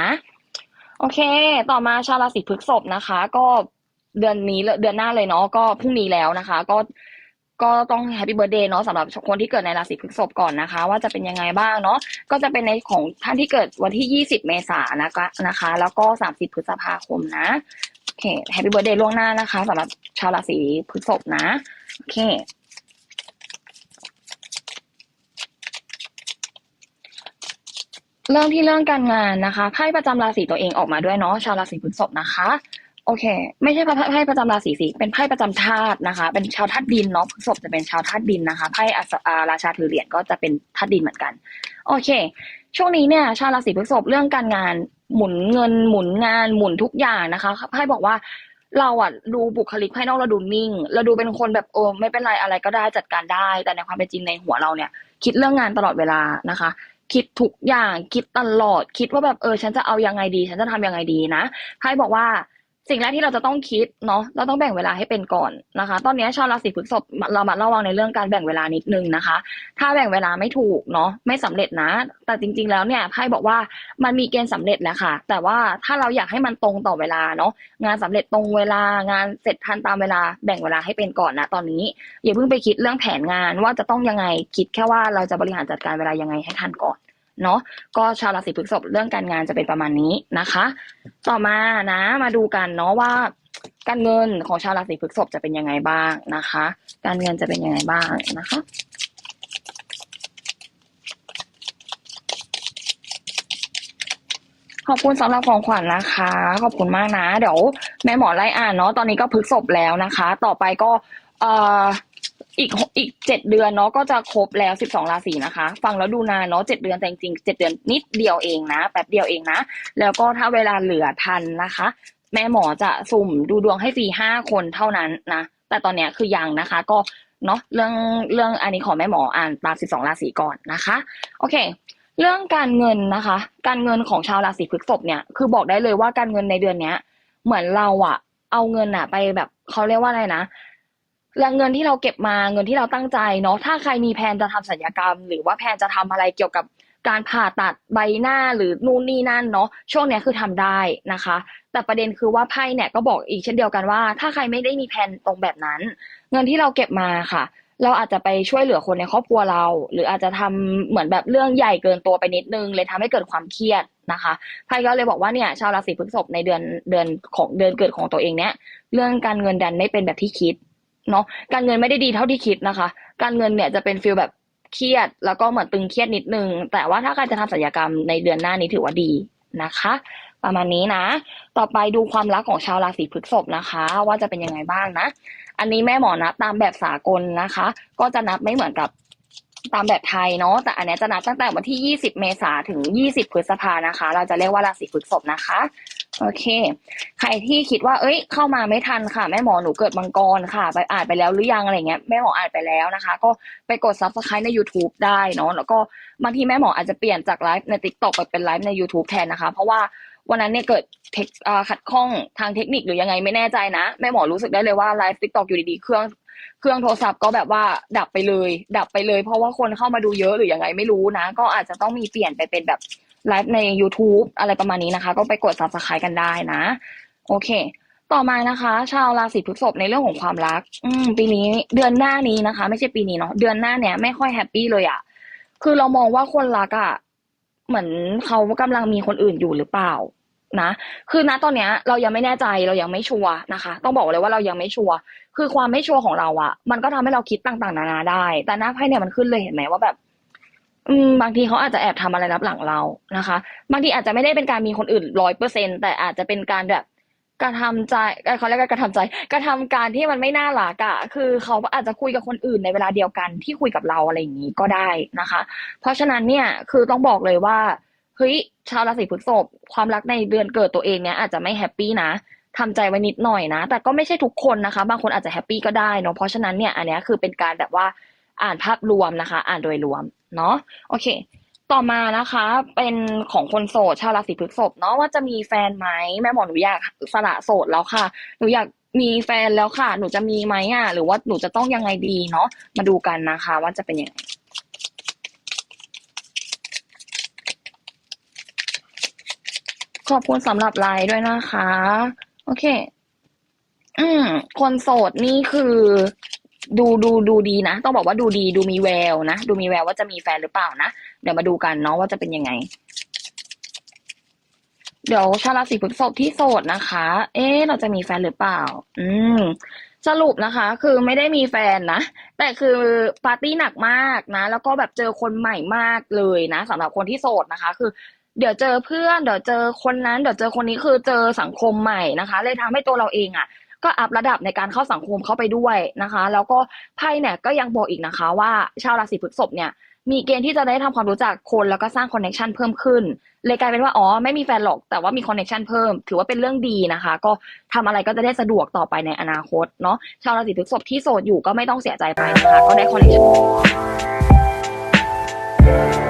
นะ โอเค ต่อมาชาวราศีพฤษภนะคะ ก็เดือนนี้เดือนหน้าเลยเนาะก็พรุ่งนี้แล้วนะคะ ก็ก็ต้องแฮปปี้เบิร์ดเดย์เนาะสำหรับคนที่เกิดในราศีพฤษภก่อนนะคะ ว่าจะเป็นยังไงบ้างเนาะก็จะเป็นในของท่านที่เกิดวันที่ 20 เมษายนนะคะนะคะ แล้วก็ 30 พฤษภาคมนะโอเคแฮปปี้เบิร์ดเดย์ล่วงหน้านะคะสำหรับชาวราศีพฤษภนะโอเค เริ่มที่เรื่องการงานนะคะไพ่ประจำราศีตัวเองออกมาด้วยเนาะชาวราศีพฤษภนะคะ โอเค ไม่ใช่ไพ่ประจำราศีสิเป็นไพ่ประจำธาตุนะคะ เป็นชาวธาตุดินเนาะพฤษภจะเป็นชาวธาตุดินนะคะไพ่อาราชาถือเหรียญก็จะเป็นธาตุดินเหมือนกัน โอเค ช่วงนี้เนี่ย ชาวราศีพฤษภเรื่องการงานหมุนเงินหมุนงานหมุนทุกอย่างนะคะไพ่บอกว่าเราอะดูบุคลิกภายนอกเราดูนิ่ง เราดูเป็นคนแบบโอ้ไม่เป็นไรอะไรก็ได้จัดการได้ แต่ในความเป็นจริงในหัวเราเนี่ย คิดเรื่องงานตลอดเวลานะคะ คิดทุกอย่างคิดตลอดคิดว่าแบบเออ ฉันจะเอายังไงดี ฉันจะทำยังไงดีนะไพ่บอกว่า สิ่งแรกที่เราจะต้องคิดเนาะเราต้องแบ่งเวลาให้เป็นก่อนนะคะ ตอนนี้ชาวราศีพฤษภเรามาระวังในเรื่องการแบ่งเวลานิดนึงนะคะ ถ้าแบ่งเวลาไม่ถูกเนาะไม่สำเร็จนะ แต่จริง ๆ แล้วเนี่ยไพ่บอกว่ามันมีเกณฑ์สำเร็จแหละค่ะ แต่ว่าถ้าเราอยากให้มันตรงต่อเวลาเนาะงานสำเร็จตรงเวลางานเสร็จทันตามเวลาแบ่งเวลาให้เป็นก่อนนะตอนนี้ อย่าเพิ่งไปคิดเรื่องแผนงานว่าจะต้องยังไงคิดแค่ว่าเราจะบริหารจัดการเวลายังไงให้ทันก่อน เนาะก็ชาวราศีพฤษภเรื่องการงานจะเป็นประมาณนี้นะคะ ต่อมานะมาดูกันเนาะว่า การเงินของชาวราศีพฤษภจะเป็นยังไงบ้างนะคะ การเงินจะเป็นยังไงบ้างนะคะขอบคุณสำหรับของขวัญนะคะ ขอบคุณมากนะ เดี๋ยวแม่หมอไล่อ่านเนาะตอนนี้ก็พฤษภแล้วนะคะ ต่อไปก็เอ่อ อีกอีกเจ็ดเดือนเนาะก็จะครบแล้วสิบสองราศีนะคะ ฟังแล้วดูนานเนาะเจ็ดเดือนแต่จริงเจ็ดเดือนนิดเดียวเองนะแป๊บเดียวเองนะ แล้วก็ถ้าเวลาเหลือทันนะคะ แม่หมอจะสุ่มดูดวงให้ฟรีห้าคนเท่านั้นนะ แต่ตอนเนี้ยคือยังนะคะ ก็เนาะเรื่องเรื่องอันนี้ขอแม่หมออ่านตามสิบสองราศีก่อนนะคะ โอเค เรื่องการเงินนะคะ การเงินของชาวราศีพฤษภเนี่ยคือบอกได้เลยว่าการเงินในเดือนเนี้ย เหมือนเราอะเอาเงินอะไปแบบเขาเรียกว่าอะไรนะ แรงเงินที่เราเก็บมาเงินที่เราตั้งใจเนาะถ้าใครมีแผนจะทำศัลยกรรม หรือว่าแผนจะทำอะไรเกี่ยวกับการผ่าตัดใบหน้าหรือนู่นนี่นั่นเนาะช่วงนี้คือทำได้นะคะ แต่ประเด็นคือว่าไพ่เนี่ยก็บอกอีกเช่นเดียวกันว่า ถ้าใครไม่ได้มีแผนตรงแบบนั้น เงินที่เราเก็บมาค่ะ เราอาจจะไปช่วยเหลือคนในครอบครัวเรา หรืออาจจะทำเหมือนแบบเรื่องใหญ่เกินตัวไปนิดนึง เลยทำให้เกิดความเครียดนะคะไพ่ก็เลยบอกว่าเนี่ยชาวราศีพฤษภในเดือนเดือนของเดือนเกิดของตัวเองเนี้ยเรื่องการเงินดันไม่เป็นแบบที่คิด เนาะการเงินไม่ได้ดีเท่าที่คิดนะคะ การเงินเนี่ยจะเป็นฟีลแบบเครียด แล้วก็เหมือนตึงเครียดนิดนึง แต่ว่าถ้าใครจะทำศัลยกรรมในเดือนหน้านี้ถือว่าดีนะคะ ประมาณนี้นะ ต่อไปดูความรักของชาวราศีพฤษภนะคะ ว่าจะเป็นยังไงบ้างนะ อันนี้แม่หมอนับตามแบบสากลนะคะ ก็จะนับไม่เหมือนกับตามแบบไทยเนาะแต่อันนี้จะนับตั้งแต่วันที่ 20 เมษาถึง 20 พฤษภานะคะ เราจะเรียกว่าราศีพฤษภนะคะ โอเค ใครที่คิดว่า เอ้ย เข้ามาไม่ทันค่ะ แม่หมอหนูเกิดมังกรค่ะ ไปอ่านไปแล้วหรือยังอะไรเงี้ย แม่หมออ่านไปแล้วนะคะ ก็ไปกด subscribe ใน YouTube ได้เนาะ แล้วก็บางทีแม่หมออาจจะเปลี่ยนจากไลฟ์ใน TikTok ไปเป็นไลฟ์ใน YouTube แทนนะคะ เพราะว่าวันนั้นเนี่ยเกิดเทคขัดข้องทางเทคนิคหรือยังไงไม่แน่ใจนะ แม่หมอรู้สึกได้เลยว่าไลฟ์ TikTok อยู่ดีๆ เครื่องเครื่องโทรศัพท์ก็แบบว่าดับไปเลย ดับไปเลย เพราะว่าคนเข้ามาดูเยอะหรือยังไงไม่รู้นะ ก็อาจจะต้องมีเปลี่ยนไปเป็นแบบ ไลฟ์ใน YouTube อะไรประมาณนี้นะคะ ก็ไปกด subscribe กันได้นะ โอเค ต่อมานะคะ ชาวราศีพฤษภในเรื่องของความรัก อืม ปีนี้เดือนหน้านี้นะคะ ไม่ใช่ปีนี้เนาะเดือนหน้าเนี้ยไม่ค่อยแฮปปี้เลยอะคือเรามองว่าคนรักอะเหมือนเขากำลังมีคนอื่นอยู่หรือเปล่านะ คือณตอนเนี้ยเรายังไม่แน่ใจเรายังไม่ชัวร์นะคะ ต้องบอกเลยว่าเรายังไม่ชัวร์คือความไม่ชัวร์ของเราอะมันก็ทำให้เราคิดต่างๆ นานาได้ แต่หน้าไพ่เนี่ยมันขึ้นเลยเห็นไหมว่าแบบ อืมบางทีเขาอาจจะแอบทำอะไรรับหลังเรานะคะ บางทีอาจจะไม่ได้เป็นการมีคนอื่นร้อยเปอร์เซ็นแต่อาจจะเป็นการแบบกระทำใจเขาเรียกกระทำใจกระทำการที่มันไม่น่ารักอะคือเขาอาจจะคุยกับคนอื่นในเวลาเดียวกันที่คุยกับเราอะไรอย่างนี้ก็ได้นะคะ เพราะฉะนั้นเนี่ยคือต้องบอกเลยว่าเฮ้ยชาวราศีพฤษภความรักในเดือนเกิดตัวเองเนี่ยอาจจะไม่แฮปปี้นะทำใจไว้นิดหน่อยนะ แต่ก็ไม่ใช่ทุกคนนะคะ บางคนอาจจะแฮปปี้ก็ได้เนาะเพราะฉะนั้นเนี่ยอันนี้คือเป็นการแบบว่าอ่านภาพรวมนะคะ อ่านโดยรวม เนาะโอเค ต่อมานะคะ เป็นของคนโสดชาวราศีพฤษภเนาะว่าจะมีแฟนไหมแม่หมอหนูอยากสละโสดแล้วค่ะหนูอยากมีแฟนแล้วค่ะ หนูจะมีไหมอะ หรือว่าหนูจะต้องยังไงดีเนาะมาดูกันนะคะ ว่าจะเป็นยังไงขอบคุณสำหรับไลน์ด้วยนะคะ โอเค อืมคนโสดนี่คือ ดูดูดูดีนะ ต้องบอกว่าดูดีดูมีแววนะ ดูมีแววว่าจะมีแฟนหรือเปล่านะ เดี๋ยวมาดูกันเนาะว่าจะเป็นยังไง เดี๋ยวชาวราศีพฤษภที่โสดนะคะ เอ๊ะเราจะมีแฟนหรือเปล่า อืมสรุปนะคะ คือไม่ได้มีแฟนนะ แต่คือปาร์ตี้หนักมากนะ แล้วก็แบบเจอคนใหม่มากเลยนะสำหรับคนที่โสดนะคะ คือเดี๋ยวเจอเพื่อน เดี๋ยวเจอคนนั้น เดี๋ยวเจอคนนี้คือเจอสังคมใหม่นะคะ เลยทำให้ตัวเราเองอะ ก็อัพระดับในการเข้าสังคมเข้าไปด้วยนะคะ แล้วก็ไพ่เนี่ยก็ยังบอกอีกนะคะว่าชาวราศีพฤษภเนี่ยมีเกณฑ์ที่จะได้ทำความรู้จักคนแล้วก็สร้างคอนเน c ชันเพิ่มขึ้น เลยกลายเป็นว่าอ๋อไม่มีแฟนหรอกแต่ว่ามีคอนเน c ชันเพิ่ม ถือว่าเป็นเรื่องดีนะคะ ก็ทำอะไรก็จะได้สะดวกต่อไปในอนาคตเนาะชาวราศีพฤษภที่โสดอยู่ก็ไม่ต้องเสียใจไปนะคะ ก็ได้คอนเน c ชัน